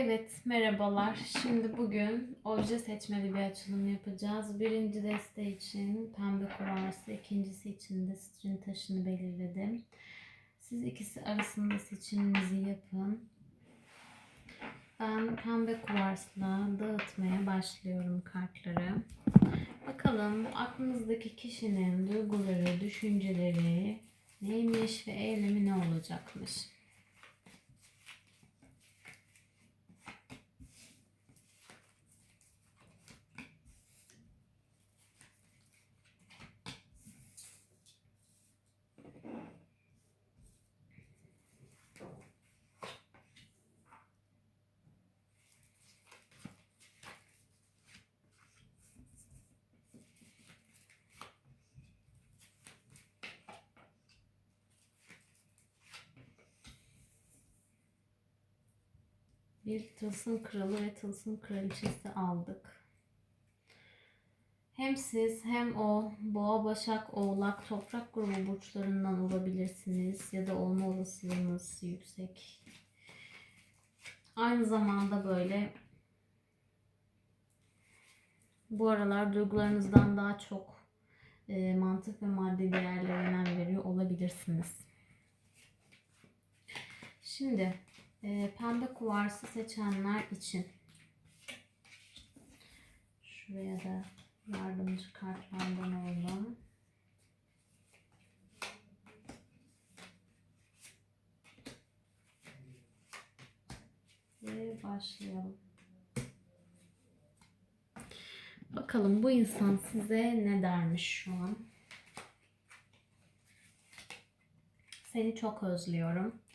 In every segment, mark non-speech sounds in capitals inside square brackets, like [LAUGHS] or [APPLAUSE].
Evet, merhabalar. Şimdi bugün obje seçmeli bir açılım yapacağız. Birinci deste için pembe kuvarsı, ikincisi için de string taşını belirledim. Siz ikisi arasında seçiminizi yapın. Ben pembe kuvarsla dağıtmaya başlıyorum kartları. Bakalım aklınızdaki kişinin duyguları, düşünceleri neymiş ve eylemi ne olacakmış? Bir tılsım kralı ve tılsım kraliçesi aldık. Hem siz hem o boğa, başak, oğlak, toprak grubu burçlarından olabilirsiniz ya da olma olasılığınız yüksek. Aynı zamanda böyle bu aralar duygularınızdan daha çok e, mantık ve maddi değerlere önem veriyor olabilirsiniz. Şimdi e, pembe kuvarsı seçenler için şuraya da yardımcı kartlardan alalım. Ve başlayalım. Bakalım bu insan size ne dermiş şu an? Seni çok özlüyorum.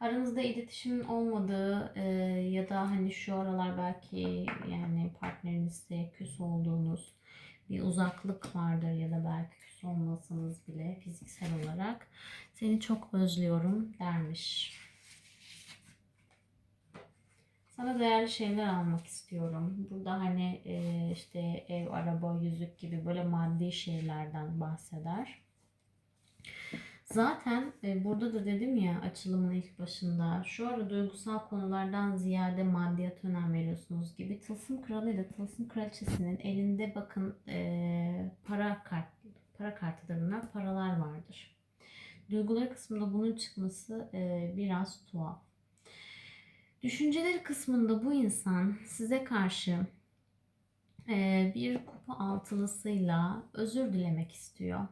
Aranızda iletişimin olmadığı e, ya da hani şu aralar belki yani partnerinizle küs olduğunuz bir uzaklık vardır ya da belki küs olmasanız bile fiziksel olarak seni çok özlüyorum dermiş. Sana değerli şeyler almak istiyorum. Burada hani e, işte ev, araba, yüzük gibi böyle maddi şeylerden bahseder. Zaten e, burada da dedim ya açılımın ilk başında şu ara duygusal konulardan ziyade maddiyat önem veriyorsunuz gibi Tılsım Kralı ile Tılsım Kraliçesi'nin elinde bakın e, para kart para kartıdır bunlar paralar vardır. Duyguları kısmında bunun çıkması e, biraz tuhaf. Düşünceleri kısmında bu insan size karşı e, bir kupa altılısıyla özür dilemek istiyor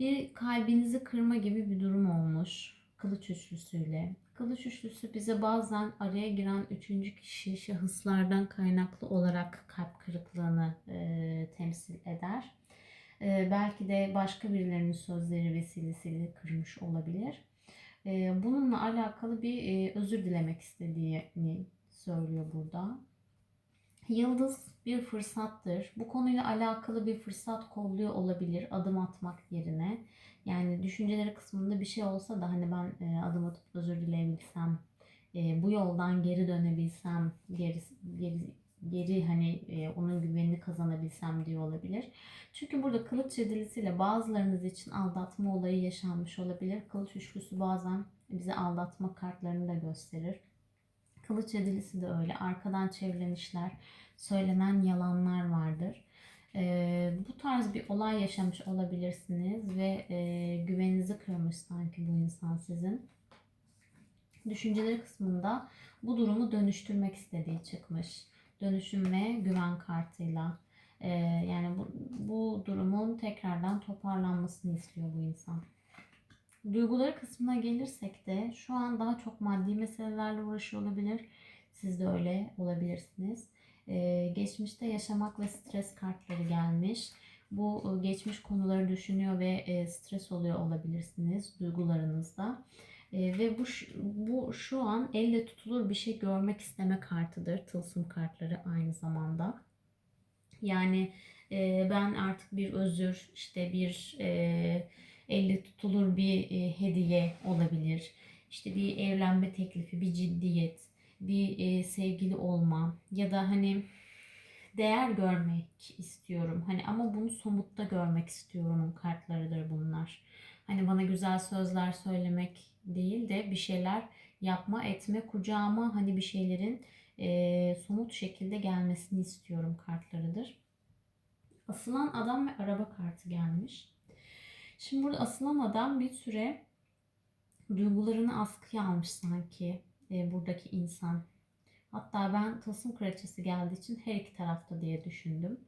bir kalbinizi kırma gibi bir durum olmuş kılıç üçlüsüyle. Kılıç üçlüsü bize bazen araya giren üçüncü kişi şahıslardan kaynaklı olarak kalp kırıklığını e, temsil eder. E, belki de başka birilerinin sözleri vesilesiyle kırmış olabilir. E, bununla alakalı bir e, özür dilemek istediğini söylüyor burada. Yıldız bir fırsattır. Bu konuyla alakalı bir fırsat kolluyor olabilir adım atmak yerine. Yani düşünceleri kısmında bir şey olsa da hani ben e, adım atıp özür dileyebilsem, e, bu yoldan geri dönebilsem, geri geri geri hani e, onun güvenini kazanabilsem diye olabilir. Çünkü burada kılıç yedilisiyle bazılarınız için aldatma olayı yaşanmış olabilir. Kılıç üçlüsü bazen bize aldatma kartlarını da gösterir. Kılıç yedilisi de öyle. Arkadan çevrelenişler, söylenen yalanlar vardır. Ee, bu tarz bir olay yaşamış olabilirsiniz ve e, güveninizi kırmış sanki bu insan sizin. Düşünceleri kısmında bu durumu dönüştürmek istediği çıkmış. Dönüşüm ve güven kartıyla. Ee, yani bu, bu durumun tekrardan toparlanmasını istiyor bu insan. Duyguları kısmına gelirsek de şu an daha çok maddi meselelerle uğraşıyor olabilir. Siz de öyle olabilirsiniz. Ee, geçmişte yaşamak ve stres kartları gelmiş. Bu e, geçmiş konuları düşünüyor ve e, stres oluyor olabilirsiniz duygularınızda. E, ve bu bu şu an elle tutulur bir şey görmek isteme kartıdır. Tılsım kartları aynı zamanda. Yani e, ben artık bir özür, işte bir e, elle tutulur bir e, hediye olabilir. İşte bir evlenme teklifi, bir ciddiyet, bir e, sevgili olma ya da hani değer görmek istiyorum. Hani ama bunu somutta görmek istiyorum kartlarıdır bunlar. Hani bana güzel sözler söylemek değil de bir şeyler yapma, etme, kucağıma hani bir şeylerin e, somut şekilde gelmesini istiyorum kartlarıdır. Asılan adam ve araba kartı gelmiş. Şimdi burada asılan adam bir süre duygularını askıya almış sanki e, buradaki insan. Hatta ben tılsım kraliçesi geldiği için her iki tarafta diye düşündüm.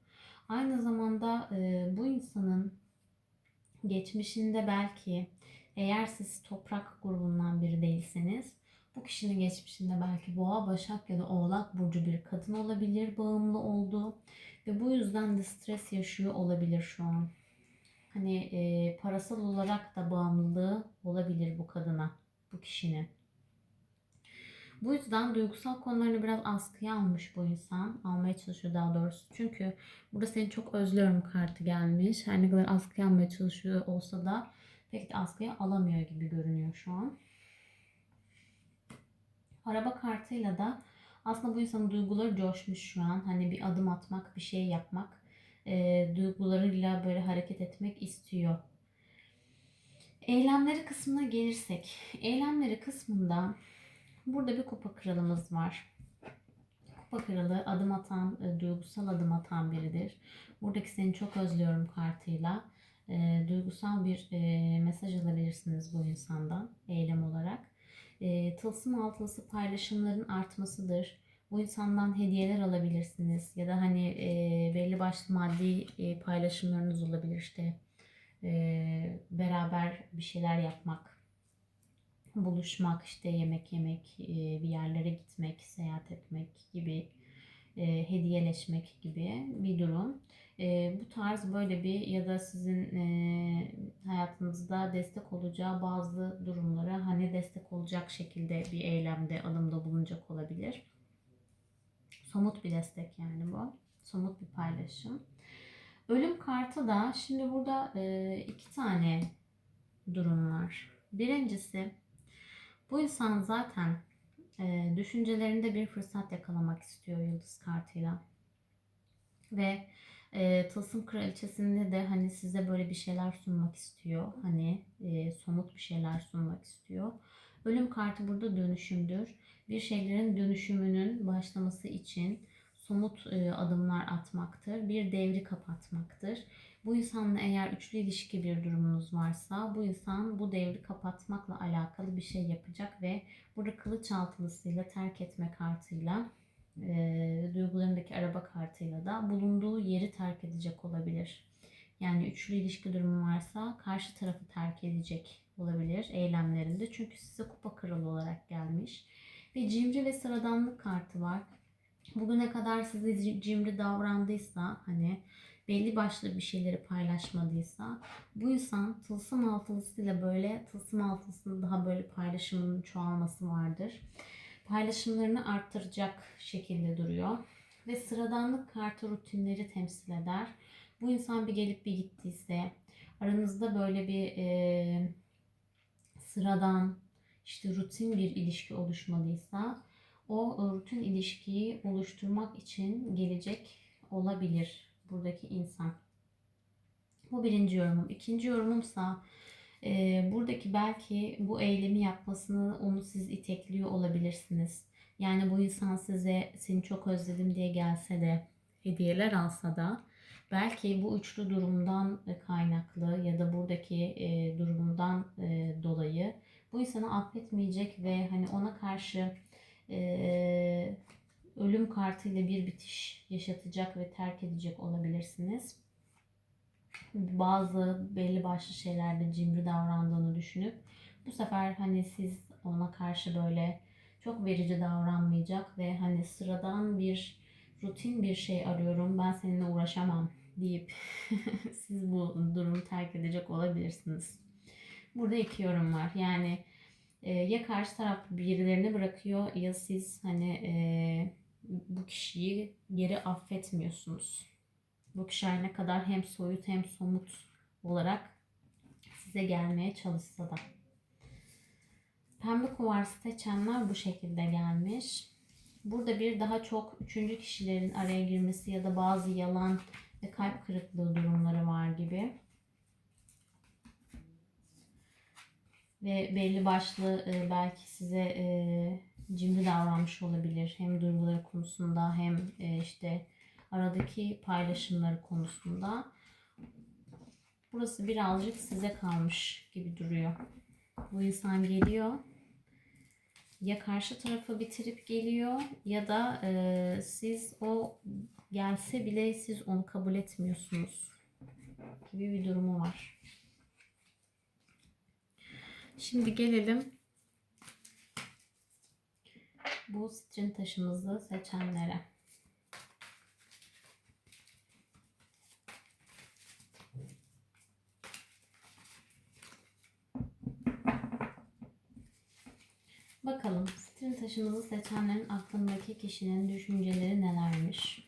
Aynı zamanda e, bu insanın geçmişinde belki eğer siz toprak grubundan biri değilseniz bu kişinin geçmişinde belki boğa, başak ya da oğlak burcu bir kadın olabilir bağımlı olduğu ve bu yüzden de stres yaşıyor olabilir şu an. Hani e, parasal olarak da bağımlılığı olabilir bu kadına, bu kişinin. Bu yüzden duygusal konularını biraz askıya almış bu insan. Almaya çalışıyor daha doğrusu. Çünkü burada seni çok özlüyorum kartı gelmiş. Her ne kadar askıya almaya çalışıyor olsa da pek de askıya alamıyor gibi görünüyor şu an. Araba kartıyla da aslında bu insanın duyguları coşmuş şu an. Hani bir adım atmak, bir şey yapmak, e, duygularıyla böyle hareket etmek istiyor. Eylemleri kısmına gelirsek, eylemleri kısmında burada bir kupa kralımız var. Kupa kralı adım atan, e, duygusal adım atan biridir. Buradaki seni çok özlüyorum kartıyla e, duygusal bir e, mesaj alabilirsiniz bu insandan eylem olarak. E, tılsım altılısı paylaşımların artmasıdır. Bu insandan hediyeler alabilirsiniz ya da hani e, belli başlı maddi e, paylaşımlarınız olabilir işte e, beraber bir şeyler yapmak, buluşmak, işte yemek yemek, e, bir yerlere gitmek, seyahat etmek gibi, e, hediyeleşmek gibi bir durum. E, bu tarz böyle bir ya da sizin e, hayatınızda destek olacağı bazı durumlara hani destek olacak şekilde bir eylemde alımda bulunacak olabilir. Somut bir destek yani bu. Somut bir paylaşım. Ölüm kartı da şimdi burada e, iki tane durum var. Birincisi bu insan zaten e, düşüncelerinde bir fırsat yakalamak istiyor yıldız kartıyla. Ve e, Tılsım Kraliçesi'nde de hani size böyle bir şeyler sunmak istiyor. Hani e, somut bir şeyler sunmak istiyor. Ölüm kartı burada dönüşümdür. Bir şeylerin dönüşümünün başlaması için somut e, adımlar atmaktır. Bir devri kapatmaktır. Bu insanla eğer üçlü ilişki bir durumunuz varsa bu insan bu devri kapatmakla alakalı bir şey yapacak ve burada kılıç terk etme kartıyla e, duygularındaki araba kartıyla da bulunduğu yeri terk edecek olabilir. Yani üçlü ilişki durumu varsa karşı tarafı terk edecek olabilir eylemlerinde. Çünkü size kupa kralı olarak gelmiş. Ve cimri ve sıradanlık kartı var. Bugüne kadar size cimri davrandıysa hani belli başlı bir şeyleri paylaşmadıysa bu insan tılsım altılısıyla böyle tılsım altılısında daha böyle paylaşımının çoğalması vardır paylaşımlarını arttıracak şekilde duruyor. Ve sıradanlık kartı rutinleri temsil eder. Bu insan bir gelip bir gittiyse, aranızda böyle bir e, sıradan, işte rutin bir ilişki oluşmadıysa, o rutin ilişkiyi oluşturmak için gelecek olabilir buradaki insan. Bu birinci yorumum. İkinci yorumumsa e, buradaki belki bu eylemi yapmasını onu siz itekliyor olabilirsiniz. Yani bu insan size seni çok özledim diye gelse de hediyeler alsa da belki bu üçlü durumdan kaynaklı ya da buradaki e, durumundan e, dolayı bu insanı affetmeyecek ve hani ona karşı e, ölüm kartıyla bir bitiş yaşatacak ve terk edecek olabilirsiniz bazı belli başlı şeylerde cimri davrandığını düşünüp bu sefer hani siz ona karşı böyle çok verici davranmayacak ve hani sıradan bir rutin bir şey arıyorum ben seninle uğraşamam deyip [LAUGHS] siz bu durumu terk edecek olabilirsiniz. Burada iki yorum var. Yani e, ya karşı taraf birilerini bırakıyor ya siz hani e, bu kişiyi geri affetmiyorsunuz bu kişi ne kadar hem soyut hem somut olarak size gelmeye çalışsa da. Pembe kuvars seçenler bu şekilde gelmiş. Burada bir daha çok üçüncü kişilerin araya girmesi ya da bazı yalan ve kalp kırıklığı durumları var gibi. Ve belli başlı e, belki size e, cimri davranmış olabilir. Hem duyguları konusunda hem e, işte aradaki paylaşımları konusunda. Burası birazcık size kalmış gibi duruyor. Bu insan geliyor. Ya karşı tarafı bitirip geliyor ya da e, siz o gelse bile siz onu kabul etmiyorsunuz gibi bir durumu var. Şimdi gelelim bu sitrin taşımızı seçenlere. Bakalım sitrin taşımızı seçenlerin aklındaki kişinin düşünceleri nelermiş?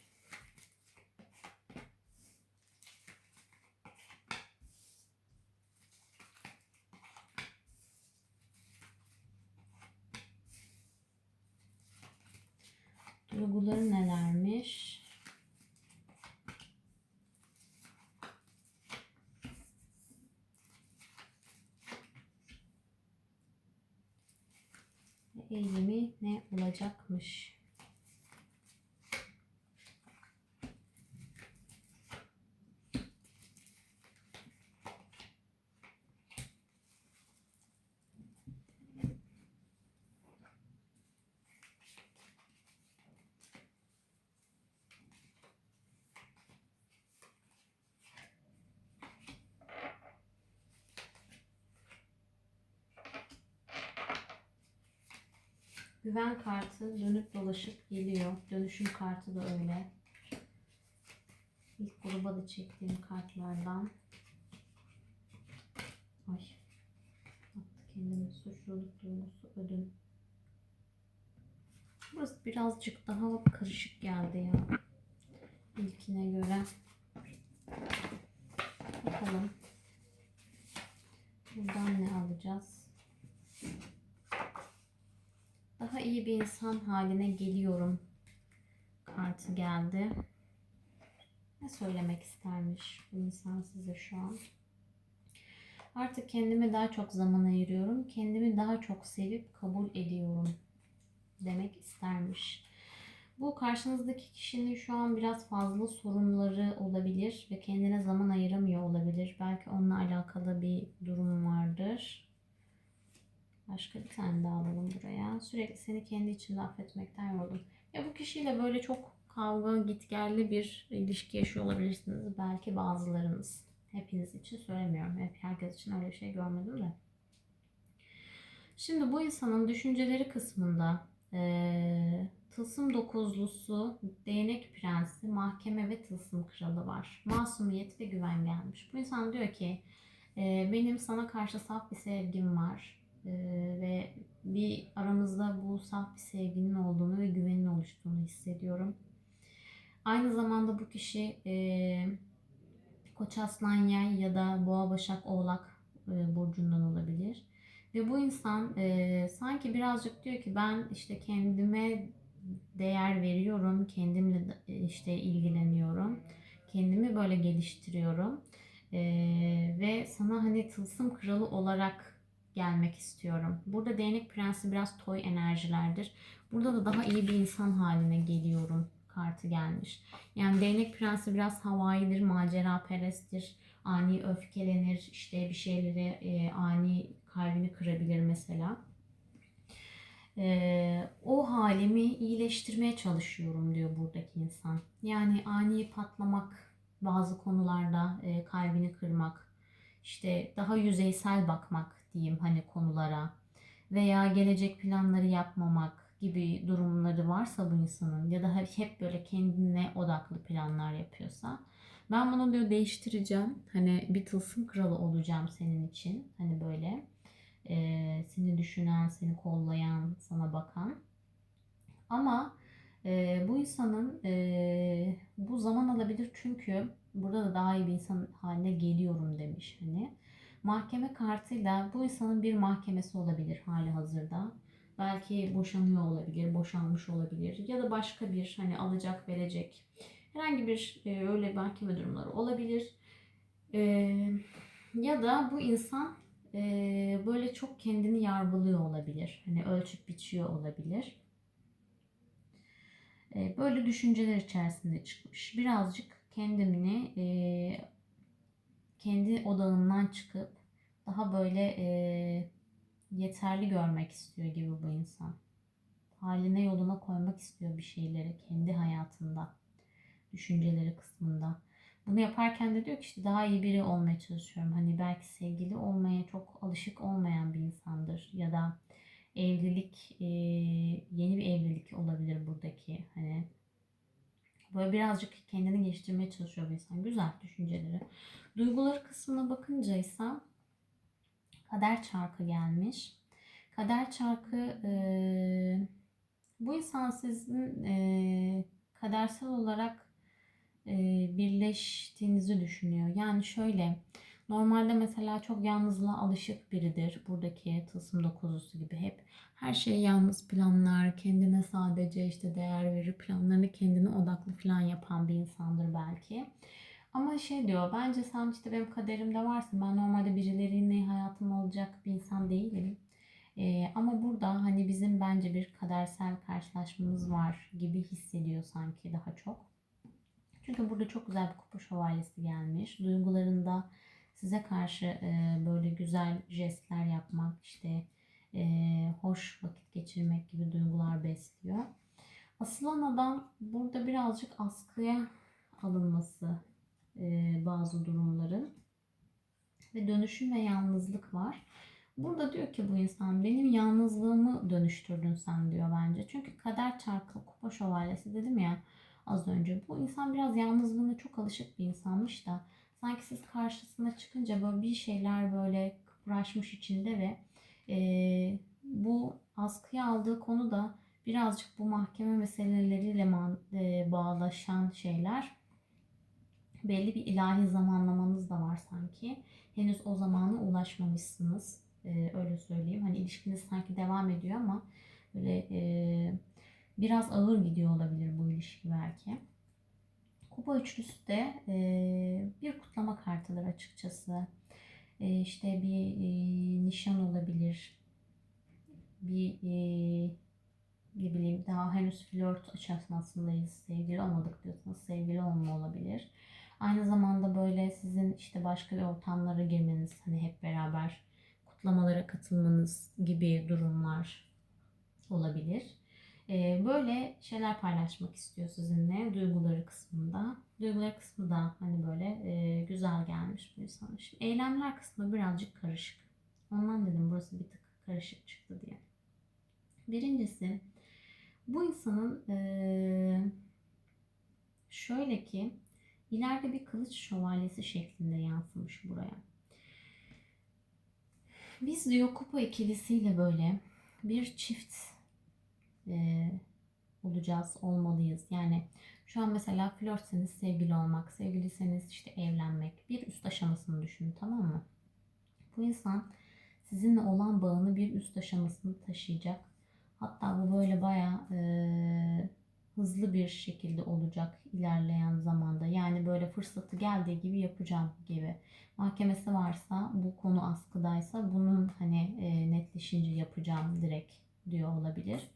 Duyguları nelermiş? Eğilimi ne olacakmış? Güven kartı dönüp dolaşıp geliyor. Dönüşüm kartı da öyle. İlk gruba da çektiğim kartlardan. Ay. Attı kendimi suçluluk duygusu ödün. Burası birazcık daha karışık geldi ya. İlkine göre. Bakalım. Buradan ne alacağız? Daha iyi bir insan haline geliyorum. Kartı geldi. Ne söylemek istermiş bu insan size şu an? Artık kendime daha çok zaman ayırıyorum. Kendimi daha çok sevip kabul ediyorum demek istermiş. Bu karşınızdaki kişinin şu an biraz fazla sorunları olabilir ve kendine zaman ayıramıyor olabilir. Belki onunla alakalı bir durum vardır. Başka bir tane daha alalım buraya. Sürekli seni kendi içinde affetmekten yoruldum. Ya bu kişiyle böyle çok kavga gitgelli bir ilişki yaşıyor olabilirsiniz. Belki bazılarınız. Hepiniz için söylemiyorum. Hep herkes için öyle bir şey görmedim de. Şimdi bu insanın düşünceleri kısmında e, tılsım dokuzlusu, değnek prensi, mahkeme ve tılsım kralı var. Masumiyet ve güven gelmiş. Bu insan diyor ki e, benim sana karşı saf bir sevgim var. Ee, ve bir aramızda bu saf bir sevginin olduğunu ve güvenin oluştuğunu hissediyorum. Aynı zamanda bu kişi e, Koç Aslan Yay ya da Boğa Başak Oğlak e, burcundan olabilir. Ve bu insan e, sanki birazcık diyor ki ben işte kendime değer veriyorum, kendimle e, işte ilgileniyorum, kendimi böyle geliştiriyorum e, ve sana hani tılsım kralı olarak gelmek istiyorum. Burada değnek prensi biraz toy enerjilerdir. Burada da daha iyi bir insan haline geliyorum kartı gelmiş. Yani değnek prensi biraz havaidir, macera peresttir, ani öfkelenir, işte bir şeyleri e, ani kalbini kırabilir mesela. E, o halimi iyileştirmeye çalışıyorum diyor buradaki insan. Yani ani patlamak, bazı konularda e, kalbini kırmak, işte daha yüzeysel bakmak diyeyim hani konulara veya gelecek planları yapmamak gibi durumları varsa bu insanın ya da hep böyle kendine odaklı planlar yapıyorsa ben bunu diyor değiştireceğim. Hani bir tılsım kralı olacağım senin için. Hani böyle e, seni düşünen, seni kollayan, sana bakan. Ama e, bu insanın e, bu zaman alabilir çünkü burada da daha iyi bir insan haline geliyorum demiş hani. Mahkeme kartıyla bu insanın bir mahkemesi olabilir hali hazırda. Belki boşanıyor olabilir, boşanmış olabilir ya da başka bir hani alacak verecek herhangi bir e, öyle mahkeme durumları olabilir. E, ya da bu insan e, böyle çok kendini yargılıyor olabilir. Hani ölçüp biçiyor olabilir. E, böyle düşünceler içerisinde çıkmış. Birazcık kendini e, kendi odağından çıkıp daha böyle e, yeterli görmek istiyor gibi bu insan. Haline yoluna koymak istiyor bir şeyleri kendi hayatında, düşünceleri kısmında. Bunu yaparken de diyor ki işte daha iyi biri olmaya çalışıyorum. Hani belki sevgili olmaya çok alışık olmayan bir insandır ya da evlilik e, yeni bir evlilik olabilir buradaki hani böyle birazcık kendini geliştirmeye çalışıyor bir insan. Güzel düşünceleri. Duyguları kısmına bakınca ise kader çarkı gelmiş. Kader çarkı e, bu insan sizin e, kadersel olarak e, birleştiğinizi düşünüyor. Yani şöyle normalde mesela çok yalnızlığa alışık biridir. Buradaki tılsım dokuzusu gibi hep her şeyi yalnız planlar, kendine sadece işte değer verir, planlarını kendine odaklı falan yapan bir insandır belki. Ama şey diyor bence sen işte benim kaderimde varsın. Ben normalde birileriyle hayatım olacak bir insan değilim. Ee, ama burada hani bizim bence bir kadersel karşılaşmamız var gibi hissediyor sanki daha çok. Çünkü burada çok güzel bir kupa şövalyesi gelmiş. Duygularında size karşı e, böyle güzel jestler yapmak, işte e, hoş vakit geçirmek gibi duygular besliyor. Asılan adam burada birazcık askıya alınması e, bazı durumların ve dönüşüm ve yalnızlık var. Burada diyor ki bu insan benim yalnızlığımı dönüştürdün sen diyor bence. Çünkü kader çarkı kupa şövalyesi dedim ya az önce. Bu insan biraz yalnızlığına çok alışık bir insanmış da sanki siz karşısına çıkınca böyle bir şeyler böyle kıpraşmış içinde ve e, bu askıya aldığı konu da birazcık bu mahkeme meseleleriyle man, e, bağlaşan şeyler. Belli bir ilahi zamanlamanız da var sanki. Henüz o zamana ulaşmamışsınız. E, öyle söyleyeyim. Hani ilişkiniz sanki devam ediyor ama böyle e, biraz ağır gidiyor olabilir bu ilişki belki. Kupa üçlüsü de e, bir kutlama kartıdır açıkçası. E, işte bir e, nişan olabilir. Bir e, ne bileyim daha henüz flört aşamasındayız. Sevgili olmadık diyorsanız sevgili olma olabilir. Aynı zamanda böyle sizin işte başka bir ortamlara girmeniz hani hep beraber kutlamalara katılmanız gibi durumlar olabilir. Ee, böyle şeyler paylaşmak istiyor sizinle duyguları kısmında. Duyguları kısmı da hani böyle e, güzel gelmiş bu insana. Şimdi eylemler kısmı birazcık karışık. Ondan dedim burası bir tık karışık çıktı diye. Birincisi bu insanın e, şöyle ki ileride bir kılıç şövalyesi şeklinde yansımış buraya. Biz diyor kupa ikilisiyle böyle bir çift e, olacağız, olmalıyız. Yani şu an mesela flörtseniz sevgili olmak, sevgiliseniz işte evlenmek bir üst aşamasını düşünün tamam mı? Bu insan sizinle olan bağını bir üst aşamasını taşıyacak. Hatta bu böyle bayağı e, hızlı bir şekilde olacak ilerleyen zamanda. Yani böyle fırsatı geldiği gibi yapacağım gibi. Mahkemesi varsa bu konu askıdaysa bunun hani e, netleşince yapacağım direkt diyor olabilir.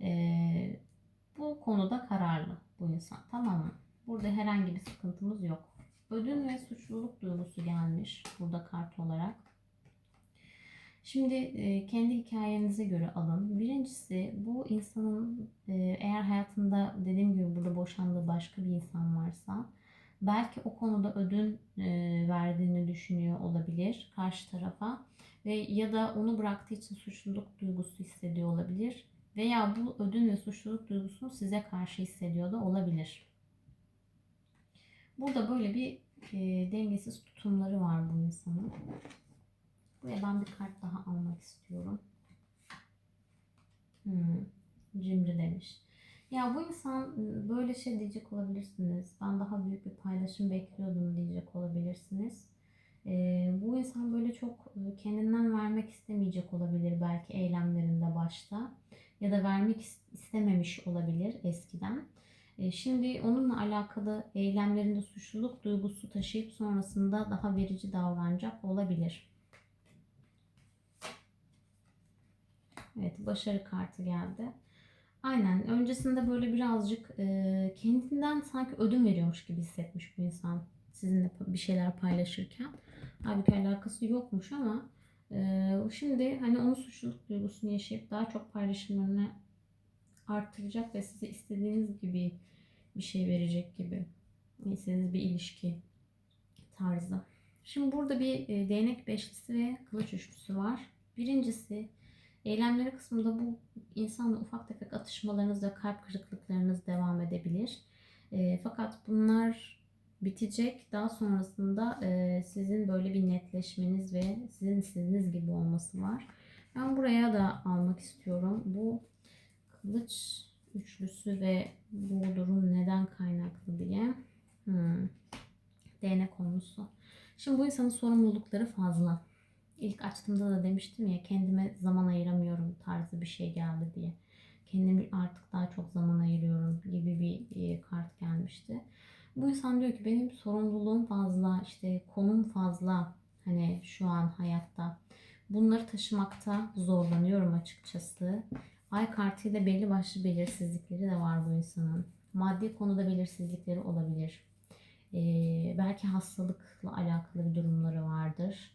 E, bu konuda kararlı bu insan tamam mı? Burada herhangi bir sıkıntımız yok. Ödün ve suçluluk duygusu gelmiş burada kart olarak. Şimdi e, kendi hikayenize göre alın. Birincisi bu insanın e, eğer hayatında dediğim gibi burada boşandığı başka bir insan varsa belki o konuda ödün e, verdiğini düşünüyor olabilir karşı tarafa ve ya da onu bıraktığı için suçluluk duygusu hissediyor olabilir veya bu ödün ve suçluluk duygusunu size karşı hissediyor da olabilir. Burada böyle bir e, dengesiz tutumları var bu insanın. Buraya ben bir kart daha almak istiyorum. Hmm, cimri demiş. Ya bu insan ıı, böyle şey diyecek olabilirsiniz. Ben daha büyük bir paylaşım bekliyordum diyecek olabilirsiniz. Ee, bu insan böyle çok ıı, kendinden vermek istemeyecek olabilir belki eylemlerinde başta ya da vermek istememiş olabilir eskiden. E, şimdi onunla alakalı eylemlerinde suçluluk duygusu taşıyıp sonrasında daha verici davranacak olabilir. Evet başarı kartı geldi. Aynen öncesinde böyle birazcık e, kendinden sanki ödün veriyormuş gibi hissetmiş bu insan sizinle bir şeyler paylaşırken. Halbuki alakası yokmuş ama şimdi hani onun suçluluk duygusunu yaşayıp daha çok paylaşımlarını arttıracak ve size istediğiniz gibi bir şey verecek gibi. İstediğiniz bir ilişki tarzı. Şimdi burada bir değnek beşlisi ve kılıç üçlüsü var. Birincisi eylemleri kısmında bu insanla ufak tefek atışmalarınız ve kalp kırıklıklarınız devam edebilir. E, fakat bunlar bitecek. Daha sonrasında e, sizin böyle bir netleşmeniz ve sizin istediğiniz gibi olması var. Ben buraya da almak istiyorum. Bu kılıç üçlüsü ve bu durum neden kaynaklı diye. Hmm. Değnek konusu. Şimdi bu insanın sorumlulukları fazla. İlk açtığımda da demiştim ya kendime zaman ayıramıyorum tarzı bir şey geldi diye. Kendimi artık daha çok zaman ayırıyorum gibi bir e, kart gelmişti. Bu insan diyor ki benim sorumluluğum fazla, işte konum fazla hani şu an hayatta. Bunları taşımakta zorlanıyorum açıkçası. Ay kartıyla belli başlı belirsizlikleri de var bu insanın. Maddi konuda belirsizlikleri olabilir. Ee, belki hastalıkla alakalı bir durumları vardır.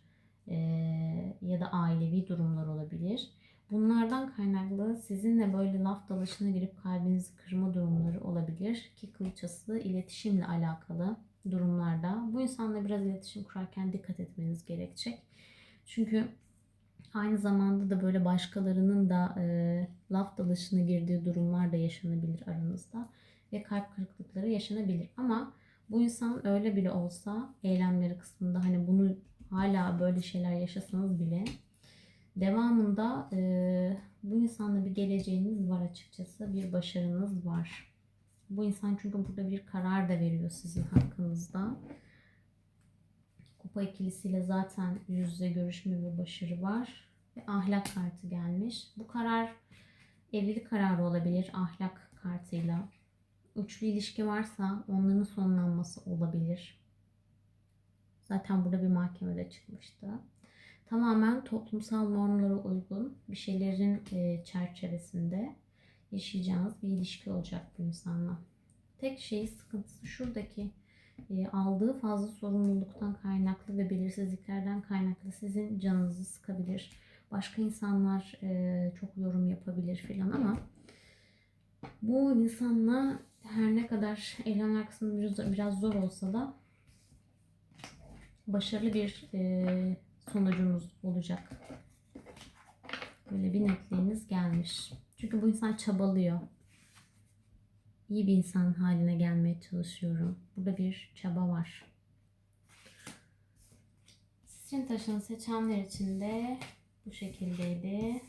Ee, ya da ailevi durumlar olabilir. Bunlardan kaynaklı sizinle böyle laf dalaşına girip kalbinizi kırma durumları olabilir. Ki kılıçası iletişimle alakalı durumlarda. Bu insanla biraz iletişim kurarken dikkat etmeniz gerekecek. Çünkü aynı zamanda da böyle başkalarının da e, laf dalaşına girdiği durumlar da yaşanabilir aranızda. Ve kalp kırıklıkları yaşanabilir. Ama bu insan öyle bile olsa eylemleri kısmında hani bunu hala böyle şeyler yaşasanız bile devamında e, bu insanla bir geleceğiniz var açıkçası. Bir başarınız var. Bu insan çünkü burada bir karar da veriyor sizin hakkınızda. Kupa ikilisiyle zaten yüz yüze görüşme ve başarı var. Ve ahlak kartı gelmiş. Bu karar evlilik kararı olabilir ahlak kartıyla. Üçlü ilişki varsa onların sonlanması olabilir. Zaten burada bir mahkemede çıkmıştı. Tamamen toplumsal normlara uygun bir şeylerin e, çerçevesinde yaşayacağınız bir ilişki olacak bu insanla. Tek şey sıkıntısı şuradaki e, aldığı fazla sorumluluktan kaynaklı ve belirsizliklerden kaynaklı sizin canınızı sıkabilir. Başka insanlar e, çok yorum yapabilir filan ama bu insanla her ne kadar eylemler kısmı biraz zor olsa da başarılı bir sonucunuz olacak. Böyle bir netliğiniz gelmiş. Çünkü bu insan çabalıyor. İyi bir insan haline gelmeye çalışıyorum. Burada bir çaba var. Sizin taşını seçenler için de bu şekildeydi.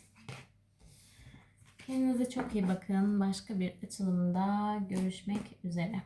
Kendinize çok iyi bakın. Başka bir açılımda görüşmek üzere.